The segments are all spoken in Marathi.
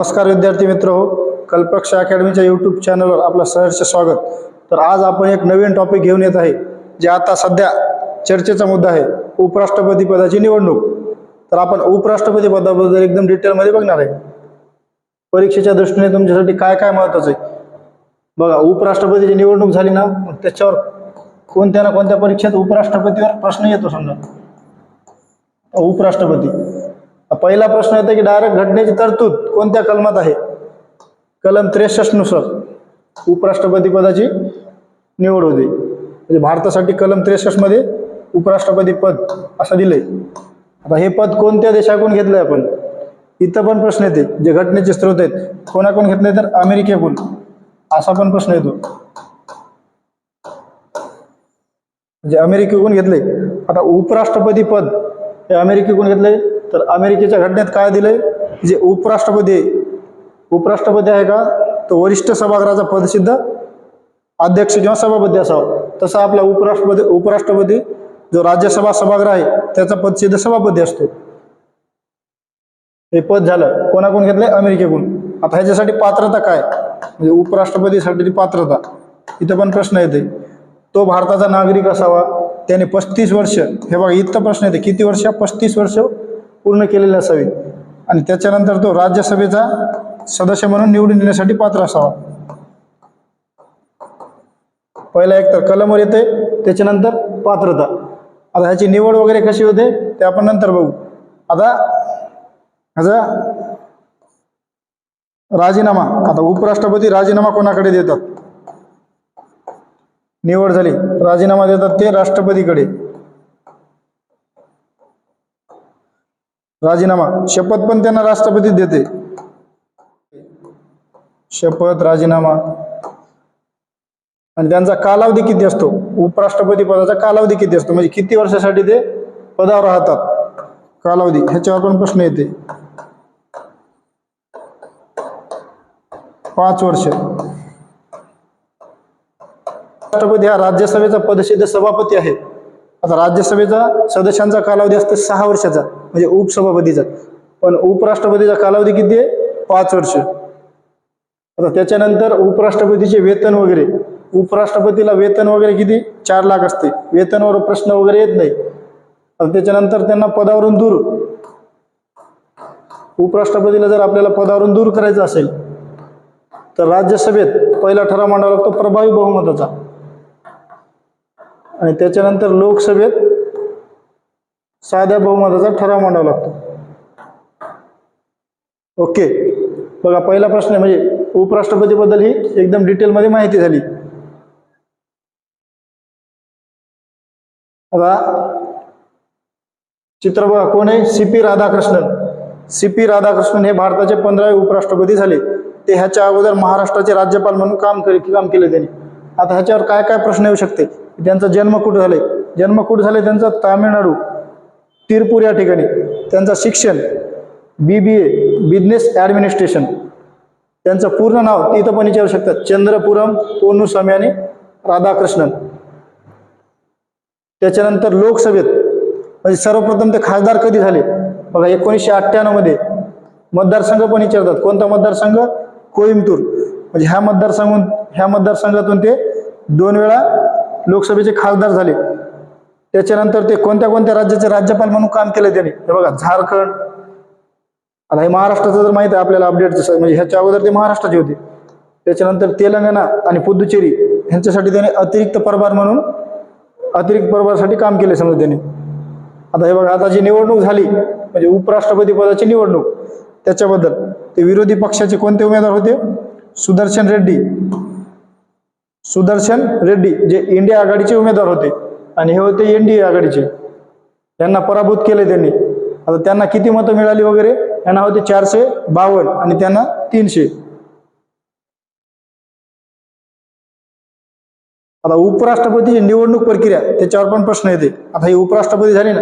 नमस्कार विद्यार्थी मित्र हो कल्पक्ष अकॅडमीच्या यूट्यूब चॅनलवर आपलं सहर्ष स्वागत. तर आज आपण एक नवीन टॉपिक घेऊन येत आहे जे आता सध्या चर्चेचा मुद्दा आहे उपराष्ट्रपती पदाची निवडणूक. तर आपण उपराष्ट्रपती पदाबद्दल एकदम डिटेलमध्ये बघणार आहे. परीक्षेच्या दृष्टीने तुमच्यासाठी काय काय महत्त्वाचं आहे? बघा उपराष्ट्रपतीची निवडणूक झाली ना त्याच्यावर कोणत्या ना कोणत्या परीक्षेत उपराष्ट्रपतीवर प्रश्न येतो समजा. उपराष्ट्रपती. पहिला प्रश्न येतो की डायरेक्ट घटनेची तरतूद कोणत्या कलमात आहे? कलम त्रेसष्टनुसार उपराष्ट्रपती पदाची निवड होते. म्हणजे भारतासाठी कलम त्रेसष्टमध्ये उपराष्ट्रपती पद असं दिलंय. आता हे पद कोणत्या देशाकडून घेतलंय आपण? इथं पण प्रश्न येते. जे घटनेचे स्रोत आहेत कोणाकडून घेतले तर अमेरिकेकडून? असा पण प्रश्न येतो. म्हणजे अमेरिकेकडून घेतले आता उपराष्ट्रपती पद हे अमेरिकेकडून घेतलंय. तर अमेरिकेच्या घटनेत काय दिलंय? जे उपराष्ट्रपती आहे उपराष्ट्रपती आहे का? तो वरिष्ठ सभागृहाचा पदसिद्ध अध्यक्ष किंवा सभापती असावा. तसा आपला उपराष्ट्रपती उपराष्ट्रपती जो राज्यसभा सभागृह आहे त्याचा पदसिद्ध सभापती असतो. हे पद झालं. कोणाकडून घेतलंय? अमेरिकेकडून. आता ह्याच्यासाठी पात्रता काय? म्हणजे उपराष्ट्रपतीसाठी पात्रता. इथं पण प्रश्न येते तो भारताचा नागरिक असावा. त्याने पस्तीस वर्ष हे बघा इथं प्रश्न येते किती वर्ष? पस्तीस वर्ष पूर्ण केलेले असावे. आणि त्याच्यानंतर तो राज्यसभेचा सदस्य म्हणून निवडून येण्यासाठी पात्र असावा. पहिला एक तर कलमवर येते त्याच्यानंतर पात्रता. आता ह्याची निवड वगैरे कशी होते ते आपण नंतर बघू. आता ह्याचा राजीनामा आता उपराष्ट्रपती राजीनामा कोणाकडे देतात? निवड झाली. राजीनामा देतात ते राष्ट्रपतीकडे. राजीनामा. शपथ पण त्यांना राष्ट्रपती देते. शपथ राजीनामा. आणि त्यांचा कालावधी किती असतो? उपराष्ट्रपती पदाचा कालावधी किती असतो? म्हणजे किती वर्षासाठी ते पदावर राहतात? कालावधी. ह्याच्यावर पण प्रश्न येते. पाच वर्ष. राष्ट्रपती हा राज्यसभेचा पदसिद्ध सभापती आहे. आता राज्यसभेचा सदस्यांचा कालावधी असतो सहा वर्षाचा म्हणजे उपसभापतीचा. पण उपराष्ट्रपतीचा कालावधी किती आहे? पाच वर्ष. आता त्याच्यानंतर उपराष्ट्रपतीचे वेतन वगैरे. उपराष्ट्रपतीला वेतन वगैरे किती? चार लाख असते. वेतनवर प्रश्न वगैरे येत नाही. आता त्याच्यानंतर त्यांना पदावरून दूर. उपराष्ट्रपतीला जर आपल्याला पदावरून दूर करायचं असेल तर राज्यसभेत पहिला ठराव मांडावा लागतो प्रभावी बहुमताचा. आणि त्याच्यानंतर लोकसभेत साध्या बहुमताचा ठराव मांडावा लागतो. ओके. बघा पहिला प्रश्न म्हणजे उपराष्ट्रपतीबद्दल ही एकदम डिटेलमध्ये माहिती झाली. आता चित्र बघा कोण आहे? C P Radhakrishnan. C P Radhakrishnan हे भारताचे पंधरावे उपराष्ट्रपती झाले. ते ह्याच्या अगोदर महाराष्ट्राचे राज्यपाल म्हणून काम करे काम केले त्यांनी. आता ह्याच्यावर काय काय प्रश्न येऊ शकते? त्यांचा जन्म कुठं झाले जन्म कुठं झाले त्यांचा तामिळनाडू तिरपूर या ठिकाणी. त्यांचं शिक्षण बी बी ए बिझनेस ॲडमिनिस्ट्रेशन त्यांचं पूर्ण नाव तिथं पण विचारू शकतात. चंद्रपुरम पोनुस्वामी आणि राधाकृष्णन. त्याच्यानंतर लोकसभेत म्हणजे सर्वप्रथम ते खासदार कधी झाले? बघा एकोणीसशे अठ्ठ्याण्णवमध्ये मतदारसंघ पण विचारतात. कोणता मतदारसंघ? कोईमतूर म्हणजे ह्या मतदारसंघून ह्या मतदारसंघातून ते दोन वेळा लोकसभेचे खासदार झाले. त्याच्यानंतर ते कोणत्या कोणत्या राज्याचे राज्यपाल म्हणून काम केलं त्यांनी? हे बघा झारखंड. आता हे महाराष्ट्राचं जर माहिती आहे आपल्याला अपडेटचं म्हणजे ह्याच्या अगोदर ते महाराष्ट्राचे होते. त्याच्यानंतर तेलंगणा आणि पुदुचेरी ह्यांच्यासाठी त्याने अतिरिक्त प्रभार म्हणून अतिरिक्त प्रभारासाठी काम केले समजा त्यांनी. आता हे बघा आता जी निवडणूक झाली म्हणजे उपराष्ट्रपती पदाची निवडणूक त्याच्याबद्दल ते विरोधी पक्षाचे कोणते उमेदवार होते? सुदर्शन रेड्डी. सुदर्शन रेड्डी जे इंडिया आघाडीचे उमेदवार होते आणि हे होते एन डी ए आघाडीचे. त्यांना पराभूत केले त्यांनी. आता त्यांना किती मतं मिळाली वगैरे? यांना होते चारशे बावन्न आणि त्यांना तीनशे. आता उपराष्ट्रपतीची निवडणूक प्रक्रिया त्याच्यावर पण प्रश्न येते. आता ही उपराष्ट्रपती झाले ना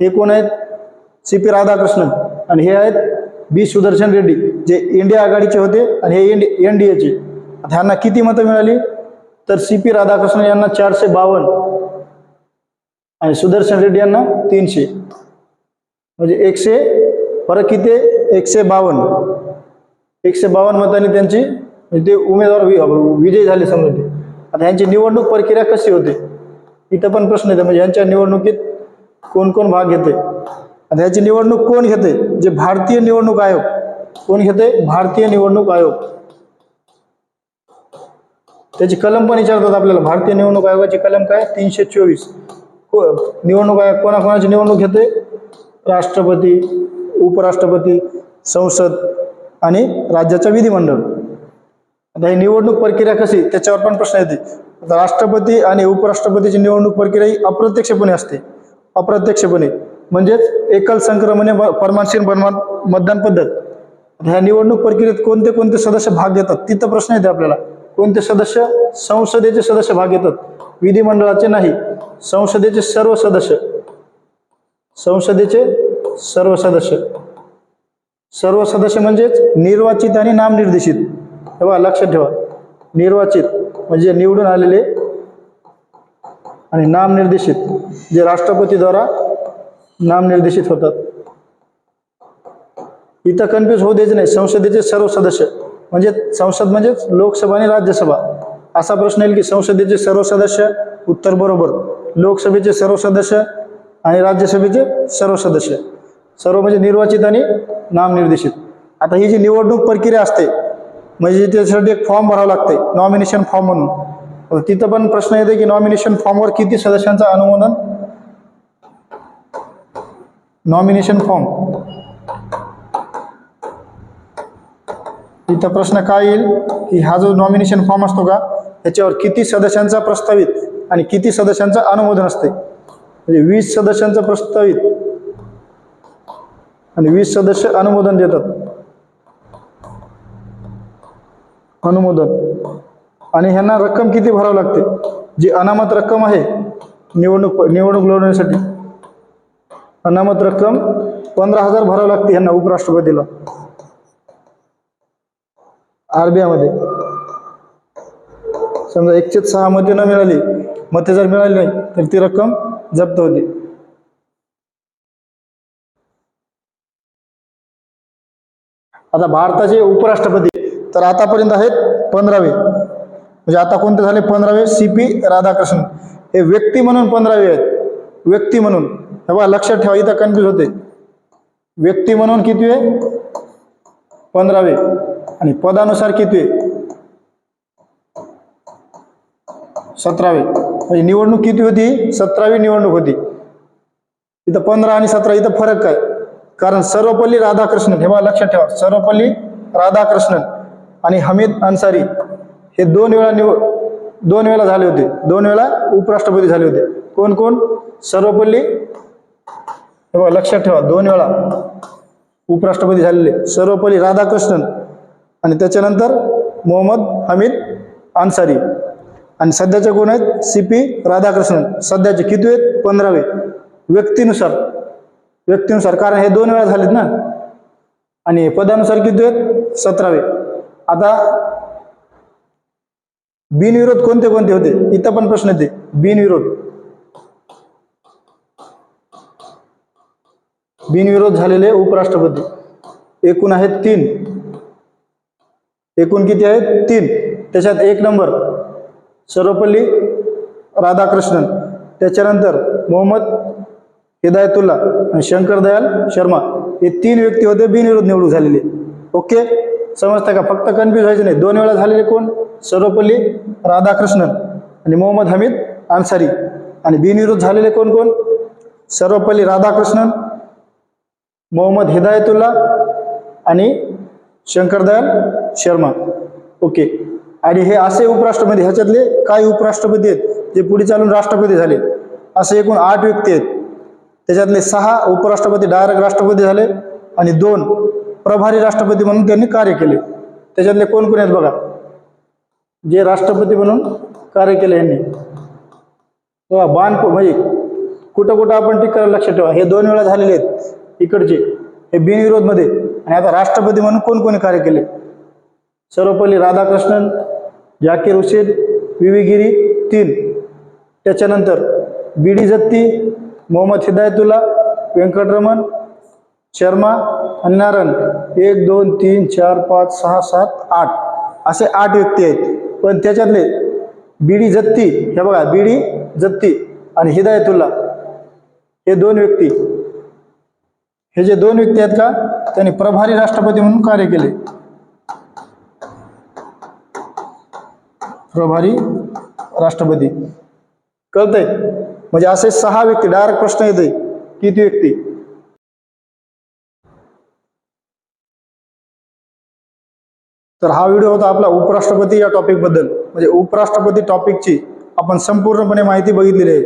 हे कोण आहेत? C P Radhakrishnan. आणि हे आहेत बी सुदर्शन रेड्डी जे इंडिया आघाडीचे होते आणि हे एन डी एचे आता ह्यांना किती मतं मिळाली? तर सी पी राधाकृष्णन यांना चारशे बावन्न आणि सुदर्शन रेड्डी यांना तीनशे. म्हणजे एकशे फरक किती? एकशे बावन्न. एकशे बावन्न मतांनी त्यांची म्हणजे ते उमेदवार वि- विजयी झाले समजा ते. आता यांची निवडणूक प्रक्रिया कशी होते? इथं पण प्रश्न येतो. म्हणजे यांच्या निवडणुकीत कोण कोण भाग घेते? आता याची निवडणूक कोण घेते? जे भारतीय निवडणूक आयोग. कोण घेते? भारतीय निवडणूक आयोग. त्याची कलम पण विचारतात आपल्याला. भारतीय निवडणूक आयोगाची कलम काय? तीनशे चोवीस. निवडणूक आयोग कोणाकोणाची निवडणूक घेते राष्ट्रपती उपराष्ट्रपती संसद आणि राज्याचं विधिमंडळ. आता ही निवडणूक प्रक्रिया कशी? त्याच्यावर पण प्रश्न येते. राष्ट्रपती आणि उपराष्ट्रपतीची निवडणूक प्रक्रिया ही अप्रत्यक्षपणे असते. अप्रत्यक्षपणे. म्हणजेच एकल संक्रमणे परमानशील परमान मतदान पद्धत. ह्या निवडणूक प्रक्रियेत कोणते कोणते सदस्य भाग घेतात? तिथं प्रश्न येते आपल्याला. कोणते सदस्य? संसदेचे सदस्य भाग घेतात. विधिमंडळाचे नाही संसदेचे सर्व सदस्य. संसदेचे सर्व सदस्य. सर्व सदस्य म्हणजेच निर्वाचित आणि नामनिर्देशित. तेव्हा लक्षात ठेवा. निर्वाचित म्हणजे निवडून आलेले आणि नामनिर्देशित. जे राष्ट्रपतीद्वारा नामनिर्देशित होतात. इथं कन्फ्यूज होऊ द्यायचं नाही. संसदेचे सर्व सदस्य. म्हणजे संसद म्हणजेच लोकसभा आणि राज्यसभा. असा प्रश्न येईल की संसदेचे सर्व सदस्य उत्तर बरोबर लोकसभेचे सर्व सदस्य आणि राज्यसभेचे सर्व सदस्य. सर्व म्हणजे निर्वाचित आणि नामनिर्देशित. आता ही जी निवडणूक प्रक्रिया असते म्हणजे त्याच्यासाठी एक फॉर्म भरावा लागते नॉमिनेशन फॉर्म म्हणून. तिथं पण प्रश्न येते की नॉमिनेशन फॉर्मवर किती सदस्यांचं अनुमोदन? नॉमिनेशन फॉर्म इथं प्रश्न काय येईल? की हा जो नॉमिनेशन फॉर्म असतो का त्याच्यावर किती सदस्यांचा प्रस्तावित आणि किती सदस्यांचं अनुमोदन असते? म्हणजे वीस सदस्यांचं प्रस्तावित आणि वीस सदस्य अनुमोदन देतात. अनुमोदन. आणि ह्यांना रक्कम किती भरावी लागते? जी अनामत रक्कम आहे निवडणूक निवडणूक लढवण्यासाठी. अनामत रक्कम पंधरा हजार भरावी लागते ह्यांना उपराष्ट्रपतीला. आरबीआयमध्ये. समजा एकशे सहा मते न मिळाली मते जर मिळाली नाही तर ती रक्कम जप्त होते. आता भारताचे उपराष्ट्रपती तर आतापर्यंत आहेत पंधरावे. म्हणजे आता कोणते झाले पंधरावे? C P Radhakrishnan. हे व्यक्ती म्हणून पंधरावे आहेत. व्यक्ती म्हणून. हे बघा लक्षात ठेवा इथं कन्फ्यूज होते व्यक्ती म्हणून किती आहे? पंधरावे. आणि पदानुसार किती? सतरावे. म्हणजे निवडणूक किती होती? सतरावी निवडणूक होती. इथं पंधरा आणि सतरा इथं फरक काय? कारण सर्वपल्ली राधाकृष्णन हे बघा लक्षात ठेवा. सर्वपल्ली राधाकृष्णन आणि हमीद अन्सारी हे दोन वेळा निवड दोन वेळा झाले होते. दोन वेळा उपराष्ट्रपती झाले होते. कोण कोण? सर्वपल्ली हे बघा लक्षात ठेवा. दोन वेळा उपराष्ट्रपती झालेले. सर्वपल्ली राधाकृष्णन आणि त्याच्यानंतर मोहम्मद हमीद अन्सारी. आणि सध्याचे कोण आहेत? C P Radhakrishnan. सध्याचे किती आहेत? पंधरावे. व्यक्तीनुसार. व्यक्तीनुसार. कारण हे दोन वेळा झालेत ना? आणि पदानुसार किती आहेत? सतरावे. आता बिनविरोध कोणते कोणते होते? इथं पण प्रश्न येते. बिनविरोध. बिनविरोध झालेले उपराष्ट्रपती. एकूण आहेत तीन. एकूण किती आहेत? तीन. त्याच्यात एक नंबर सर्वपल्ली राधाकृष्णन. त्याच्यानंतर मोहम्मद हिदायतुल्ला आणि शंकर दयाल शर्मा. हे तीन व्यक्ती होते बिनविरोध निवडून झालेले. ओके? समजतं का? फक्त कन्फ्यूज व्हायचं नाही. दोन वेळा झालेले कोण? सर्वपल्ली राधाकृष्णन आणि मोहम्मद हमीद अन्सारी. आणि बिनविरोध झालेले कोण कोण? सर्वपल्ली राधाकृष्णन मोहम्मद हिदायतुल्ला आणि शंकर दयाल शर्मा. ओके. आणि हे असे उपराष्ट्रपती ह्याच्यातले काही उपराष्ट्रपती आहेत? जे पुढे चालून राष्ट्रपती झाले. असे एकूण आठ व्यक्ती आहेत. त्याच्यातले सहा उपराष्ट्रपती डायरेक्ट राष्ट्रपती झाले आणि दोन प्रभारी राष्ट्रपती म्हणून त्यांनी कार्य केले. त्याच्यातले कोण कोण आहेत बघा? जे राष्ट्रपती म्हणून कार्य केले यांनी. बघा बाणको म्हणजे कुठं कुठं आपण टिक करायला लक्षात ठेवा. हे दोन वेळा झालेले आहेत इकडचे. हे बिनविरोधमध्ये. आणि आता राष्ट्रपती म्हणून कोण कोणी कार्य केले? सर्वपल्ली राधाकृष्णन जाकीर हुसेन विवी गिरी तीन. त्याच्यानंतर बी डी जत्ती मोहम्मद हिदायतुल्ला व्यंकटरमण शर्मा आणि नारायण एक दोन तीन चार पाच सहा सात आठ. असे आठ व्यक्ती आहेत. पण त्याच्यातले बी डी जत्ती हे बघा बी डी जत्ती आणि हिदायतुल्ला हे दोन व्यक्ती. हे जे दोन व्यक्ती आहेत का त्यांनी प्रभारी राष्ट्रपती म्हणून कार्य केले. प्रभारी राष्ट्रपती. कळतंय? म्हणजे असे सहा व्यक्ती डायरेक्ट प्रश्न येते किती व्यक्ती? तर हा व्हिडिओ होता आपला उपराष्ट्रपती या टॉपिकबद्दल. म्हणजे उपराष्ट्रपती टॉपिकची आपण संपूर्णपणे माहिती बघितलेली आहे.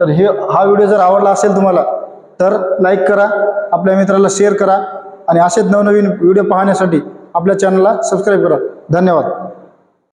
तर हे हा व्हिडिओ जर आवडला असेल तुम्हाला तर लाईक करा आपल्या मित्राला शेअर करा आणि असेच नवनवीन व्हिडिओ पाहण्यासाठी आपल्या चॅनलला सबस्क्राईब करा. धन्यवाद.